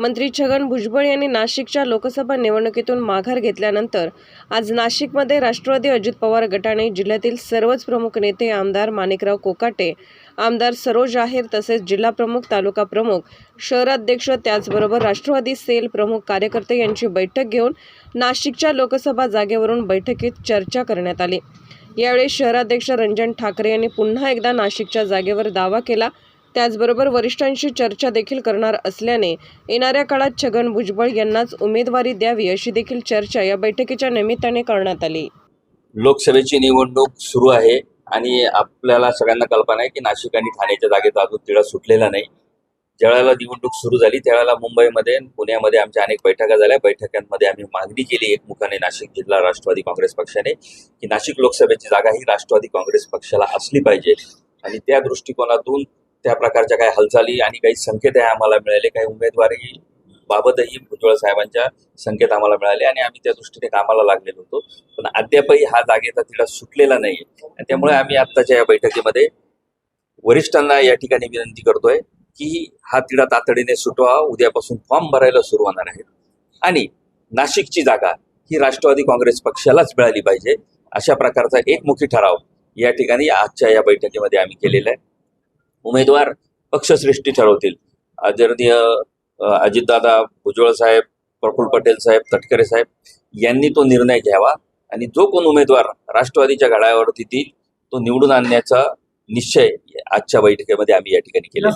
मंत्री छगन भुजबळ यांनी नाशिकच्या लोकसभा निवडणुकीतून माघार घेतल्यानंतर आज नाशिकमध्ये राष्ट्रवादी अजित पवार गटाने जिल्ह्यातील सर्वच प्रमुख नेते आमदार माणिकराव कोकाटे आमदार सरोज आहेर तसेच जिल्हा प्रमुख तालुका प्रमुख शहराध्यक्ष त्याचबरोबर राष्ट्रवादी सेल प्रमुख कार्यकर्ते यांची बैठक घेऊन नाशिकच्या लोकसभा जागेवरून बैठकीत चर्चा करण्यात आली. यावेळी शहराध्यक्ष रंजन ठाकरे यांनी पुन्हा एकदा नाशिकच्या जागेवर दावा केला. त्याचबरोबर वरिष्ठांशी चर्चा देखील करणार असल्याने येणाऱ्या काळात छगन भुजबळ यांनाच उमेदवारी द्यावी अशी देखील चर्चा या बैठकीच्या निमित्ताने करण्यात आली. लोकसभेची निवडणूक सुरू आहे आणि आपल्याला सगळ्यांना कल्पना आहे की नाशिक आणि ठाण्याच्या जागेचा अजून तिढा सुटलेला नाही. ज्यावेळेला निवडणूक सुरू झाली त्यावेळेला मुंबईमध्ये पुण्यामध्ये आमच्या अनेक बैठका झाल्या. बैठकांमध्ये आम्ही मागणी केली एकमुखाने नाशिक जिल्हा राष्ट्रवादी काँग्रेस पक्षाने की नाशिक लोकसभेची जागा ही राष्ट्रवादी काँग्रेस पक्षाला असली पाहिजे. आणि त्या दृष्टिकोनातून त्या प्रकारच्या काही हालचाली आणि काही संकेत आहे आम्हाला मिळाले. काही उमेदवारी बाबतही भुजबळ साहेबांच्या संकेत आम्हाला मिळाले आणि आम्ही त्या दृष्टीने कामाला लागलेलो होतो. पण अद्यापही हा जागेचा तिढा सुटलेला नाही आणि त्यामुळे आम्ही आत्ताच्या या बैठकीमध्ये वरिष्ठांना या ठिकाणी विनंती करतोय की हा तिढा तातडीने सुटवा. उद्यापासून फॉर्म भरायला सुरू होणार आहे. आणि नाशिकची जागा ही राष्ट्रवादी काँग्रेस पक्षालाच मिळाली पाहिजे. अशा प्रकारचा एकमुखी ठराव या ठिकाणी आजच्या या बैठकीमध्ये आम्ही केलेला आहे. उमेदवार पक्षश्रेष्ठी ठरवतील. आदरणीय अजितदादा भुजबळ साहेब प्रफुल्ल पटेल साहेब तटकरे साहेब यांनी तो निर्णय घ्यावा आणि जो कोण उमेदवार राष्ट्रवादीच्या घडाळ्यावर देईल तो निवडून आणण्याचा निश्चय आजच्या बैठकीमध्ये आम्ही या ठिकाणी केला